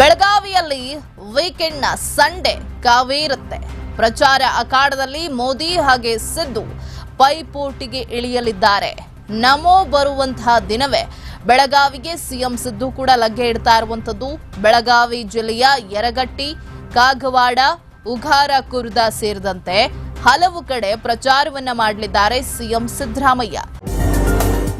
ಬೆಳಗಾವಿಯಲ್ಲಿ ವೀಕೆಂಡ್ನ ಸಂಡೇ ಕಾವೇರುತ್ತೆ. ಪ್ರಚಾರ ಅಖಾಡದಲ್ಲಿ ಮೋದಿ ಹಾಗೆ ಸಿದ್ದು ಪೈಪೋಟಿಗೆ ಇಳಿಯಲಿದ್ದಾರೆ. ನಮೋ ಬರುವಂತಹ ದಿನವೇ. ಬೆಳಗಾವಿಗೆ ಸಿಎಂ ಸಿದ್ದು ಕೂಡ ಲಗ್ಗೆ ಇಡ್ತಾ ಇರುವಂತದ್ದು ಬೆಳಗಾವಿ ಜಿಲ್ಲೆಯ ಯರಗಟ್ಟಿ, ಕಾಗವಾಡ, ಉಘಾರ, ಕುರ್ದ ಸೇರಿದಂತೆ ಹಲವು ಕಡೆ ಪ್ರಚಾರವನ್ನ ಮಾಡಲಿದ್ದಾರೆ ಸಿಎಂ ಸಿದ್ದರಾಮಯ್ಯ.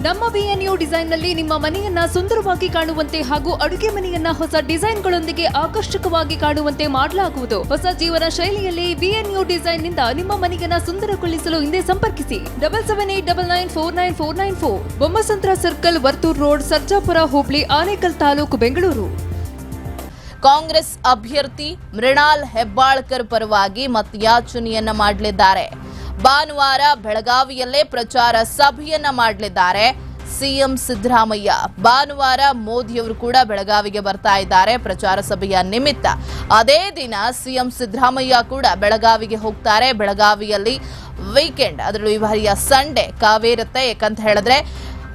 ನಮ್ಮ ಬಿಎನ್ಯು ಡಿಸೈನ್ನಲ್ಲಿ ನಿಮ್ಮ ಮನೆಯನ್ನ ಸುಂದರವಾಗಿ ಕಾಣುವಂತೆ ಹಾಗೂ ಅಡುಗೆ ಮನೆಯನ್ನ ಹೊಸ ಡಿಸೈನ್ಗಳೊಂದಿಗೆ ಆಕರ್ಷಕವಾಗಿ ಕಾಣುವಂತೆ ಮಾಡಲಾಗುವುದು. ಹೊಸ ಜೀವನ ಶೈಲಿಯಲ್ಲಿ ಬಿಎನ್ಯು ಡಿಸೈನ್ನಿಂದ ನಿಮ್ಮ ಮನೆಯನ್ನ ಸುಂದರಗೊಳಿಸಲು ಹಿಂದೆ ಸಂಪರ್ಕಿಸಿ. Double seven eight double nine four nine four nine four. Bommasandra circle, Varthur road, Sarjapur, Hubli, Anekal taluk, Bengaluru. Congress ಅಭ್ಯರ್ಥಿ ಮೃಣಾಲ್ ಹೆಬ್ಬಾಳ್ಕರ್ ಪರವಾಗಿ ಮತಯಾಚನೆಯನ್ನ ಮಾಡಲಿದ್ದಾರೆ. ಭಾನುವಾರ ಬೆಳಗಾವಿಯಲ್ಲೇ ಪ್ರಚಾರ ಸಭೆಯನ್ನ ಮಾಡಲಿದ್ದಾರೆ. ಸಿಎಂ ಸಿದ್ದರಾಮಯ್ಯ ಭಾನುವಾರ ಮೋದಿಯವರು ಕೂಡ ಬೆಳಗಾವಿಗೆ ಬರ್ತಾ ಇದ್ದಾರೆ ಪ್ರಚಾರ ಸಭೆಯ ನಿಮಿತ್ತ. ಅದೇ ದಿನ ಸಿಎಂ ಸಿದ್ದರಾಮಯ್ಯ ಕೂಡ ಬೆಳಗಾವಿಗೆ ಹೋಗ್ತಾರೆ. ಬೆಳಗಾವಿಯಲ್ಲಿ ವೀಕೆಂಡ್ ಅದರಲ್ಲೂ ಈ ಬಾರಿಯ ಸಂಡೇ ಕಾವೇರುತ್ತೆ ಯಾಕಂತ ಹೇಳಿದ್ರೆ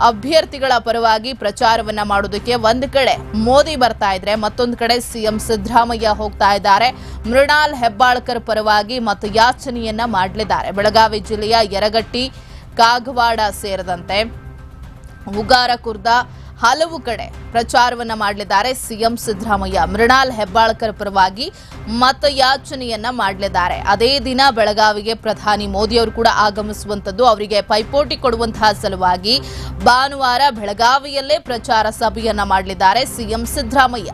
ಅಭ್ಯರ್ಥಿಗಳ ಪರವಾಗಿ ಪ್ರಚಾರವನ್ನ ಮಾಡೋದಕ್ಕೆ ಒಂದು ಕಡೆ ಮೋದಿ ಬರ್ತಾ ಇದ್ರೆ ಮತ್ತೊಂದು ಕಡೆ ಸಿಎಂ ಸಿದ್ದರಾಮಯ್ಯ ಹೋಗ್ತಾ ಇದ್ದಾರೆ. ಮೃಣಾಲ್ ಹೆಬ್ಬಾಳ್ಕರ್ ಪರವಾಗಿ ಮತಯಾಚನೆಯನ್ನ ಮಾಡಲಿದ್ದಾರೆ. ಬೆಳಗಾವಿ ಜಿಲ್ಲೆಯ ಯರಗಟ್ಟಿ, ಕಾಗವಾಡ ಸೇರಿದಂತೆ ಉಗಾರ, ಕುರ್ದ ಹಲವು ಕಡೆ ಪ್ರಚಾರವನ್ನ ಮಾಡಲಿದ್ದಾರೆ. ಸಿಎಂ ಸಿದ್ದರಾಮಯ್ಯ ಮೃಣಾಲ್ ಹೆಬ್ಬಾಳ್ಕರ್ ಪರವಾಗಿ ಮತಯಾಚನೆಯನ್ನ ಮಾಡಲಿದ್ದಾರೆ. ಅದೇ ದಿನ ಬೆಳಗಾವಿಗೆ ಪ್ರಧಾನಿ ಮೋದಿ ಅವರು ಕೂಡ ಆಗಮಿಸುವಂತದ್ದು ಅವರಿಗೆ ಪೈಪೋಟಿ ಕೊಡುವಂತಹ ಸಲುವಾಗಿ ಭಾನುವಾರ ಬೆಳಗಾವಿಯಲ್ಲೇ ಪ್ರಚಾರ ಸಭೆಯನ್ನ ಮಾಡಲಿದ್ದಾರೆ. ಸಿಎಂ ಸಿದ್ದರಾಮಯ್ಯ